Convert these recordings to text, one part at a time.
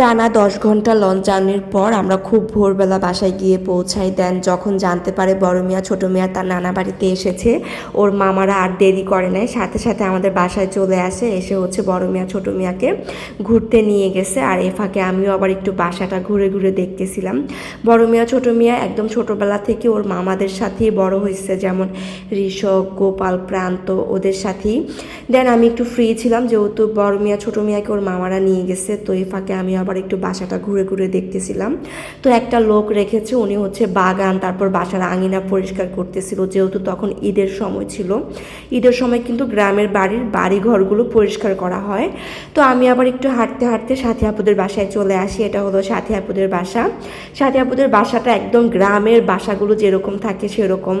টানা দশ ঘণ্টা লঞ্চ জার্নির পর আমরা খুব ভোরবেলা বাসায় গিয়ে পৌঁছাই। দেন যখন জানতে পারে বড় মিয়া, ছোট মিয়া তার নানা বাড়িতে এসেছে, ওর মামারা আর দেরি করে নাই। সাথে সাথে আমাদের বাসায় চলে আসে, এসে হচ্ছে বড় মিয়া, ছোট মিয়াকে ঘুরতে নিয়ে গেছে। আর এ ফাঁকে আমিও আবার একটু বাসাটা ঘুরে ঘুরে দেখতেছিলাম। বড় মিয়া, ছোট মিয়া একদম ছোটবেলা থেকে ওর মামাদের সাথেই বড় হয়েছে, যেমন ঋষক গোপাল, প্রান্ত ওদের সাথেই। দেন আমি একটু ফ্রি ছিলাম, যেহেতু বড় মিয়া, ছোট মিয়াকে ওর মামারা নিয়ে গেছে, তো এ ফাঁকে আমি আবার একটু বাসাটা ঘুরে ঘুরে দেখতেছিলাম। তো একটা লোক রেখেছে, উনি হচ্ছে বাগান, তারপর বাসার আঙিনা পরিষ্কার করতেছিল, যেহেতু তখন ঈদের সময় ছিল। ঈদের সময় কিন্তু গ্রামের বাড়ির বাড়ি ঘরগুলো পরিষ্কার করা হয়। তো আমি আবার একটু হাঁটতে হাঁটতে সাথী আপুদের বাসায় চলে আসি, এটা হলো সাথী আপুদের বাসা। সাথী আপুদের বাসাটা একদম গ্রামের বাসাগুলো যেরকম থাকে সেরকম।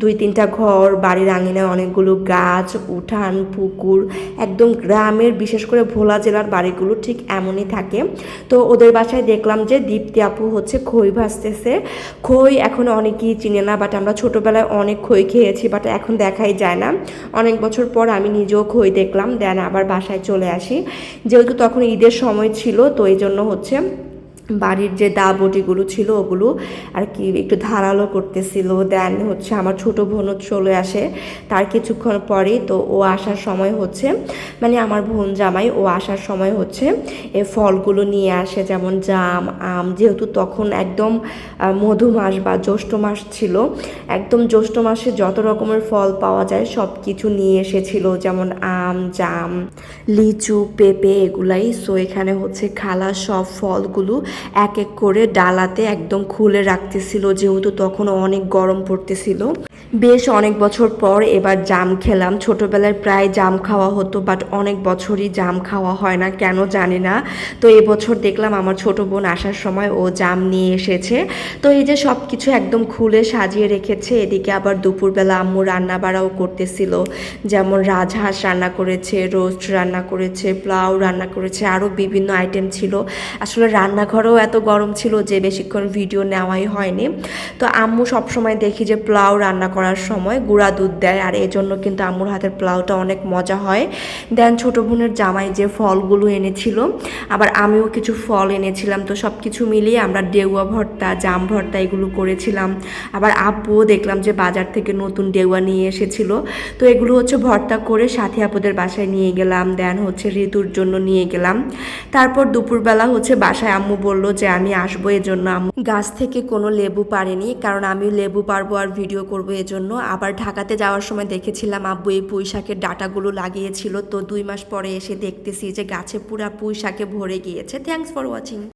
দুই তিনটা ঘর, বাড়ির আঙিনায় অনেকগুলো গাছ, উঠান, পুকুর, একদম গ্রামের, বিশেষ করে ভোলা জেলার বাড়িগুলো ঠিক এমনই থাকে। তো ওদের বাসায় দেখলাম যে দীপ্তি আপু হচ্ছে খই ভাজতেছে। খই এখন অনেকেই চিনে না বাট আমরা ছোটোবেলায় অনেক খই খেয়েছি বাট এখন দেখাই যায় না। অনেক বছর পর আমি নিজেও খই দেখলাম দেন আবার বাসায় চলে আসি। যেহেতু তখন ঈদের সময় ছিল, তো এই জন্য হচ্ছে বাড়ির যে দা বটিগুলো ছিল ওগুলো আর কি একটু ধারালো করতেছিল। দেন হচ্ছে আমার ছোট বোনও চলে আসে। তার কিছুক্ষণ পরেই তো ও আসার সময় হচ্ছে মানে আমার বোন জামাই, ও আসার সময় হচ্ছে এই ফলগুলো নিয়ে আসে, যেমন জাম, আম, যেহেতু তখন একদম মধু মাস বা জ্যৈষ্ঠ মাস ছিল, একদম জ্যৈষ্ঠ মাসে যত রকমের ফল পাওয়া যায় সব কিছু নিয়ে এসেছিল, যেমন আম, জাম, লিচু, পেঁপে এগুলাই। সো এখানে হচ্ছে খালা সব ফলগুলো এক এক করে ডালাতে একদম খুলে রাখতেছিল যেহেতু তখন অনেক গরম পড়তেছিল। বেশ অনেক বছর পর এবার জাম খেলাম। ছোটবেলায় প্রায় জাম খাওয়া হতো বাট অনেক বছরই জাম খাওয়া হয় না, কেন জানি না। তো এবছর দেখলাম আমার ছোট বোন আসার সময় ও জাম নিয়ে এসেছে। তো এই যে সব কিছু একদম খুলে সাজিয়ে রেখেছে, এদিকে আবার দুপুরবেলা আম্মু রান্না বাড়াও করতেছিল। যেমন রাজহাঁস রান্না করেছে, রোস্ট রান্না করেছে, পোলাও রান্না করেছে, আরও বিভিন্ন আইটেম ছিল। আসলে রান্নাঘরেও এত গরম ছিল যে বেশিক্ষণ ভিডিও নেওয়াই হয়নি। তো আম্মু সবসময় দেখি যে পোলাও রান্না করার সময় গুঁড়া দুধ দেয়। আর এই জন্য কিন্তু আম্মুর হাতের পোলাওটা অনেক মজা হয়। দেন ছোটো বোনের জামাই যে ফলগুলো এনেছিল, আবার আমিও কিছু ফল এনেছিলাম। তো সব কিছু মিলিয়ে আমরা ডেউয়া ভর্তা, জাম ভর্তা এগুলো করেছিলাম। আবার আব্বুও দেখলাম যে বাজার থেকে নতুন ডেউয়া নিয়ে এসেছিল। তো এগুলো হচ্ছে ভর্তা করে সাথী আপুদের বাসায় নিয়ে গেলাম। দেন হচ্ছে ঋতুর জন্য নিয়ে গেলাম। তারপর দুপুরবেলা হচ্ছে বাসায় আম্মু বলল যে, আমি আসব। এজন্য আম্মু গাছ থেকে কোনো লেবু পারেনি কারণ আমি লেবু পারব আর ভিডিও করব এজন্য আবার ঢাকাতে যাওয়ার সময় দেখেছিলাম আব্বু এই পুঁই শাকের ডাটাগুলো লাগিয়েছিল। তো দুই মাস পরে এসে দেখতেছি যে গাছে পুরা পুঁই শাকে ভরে গিয়েছে। Thanks for watching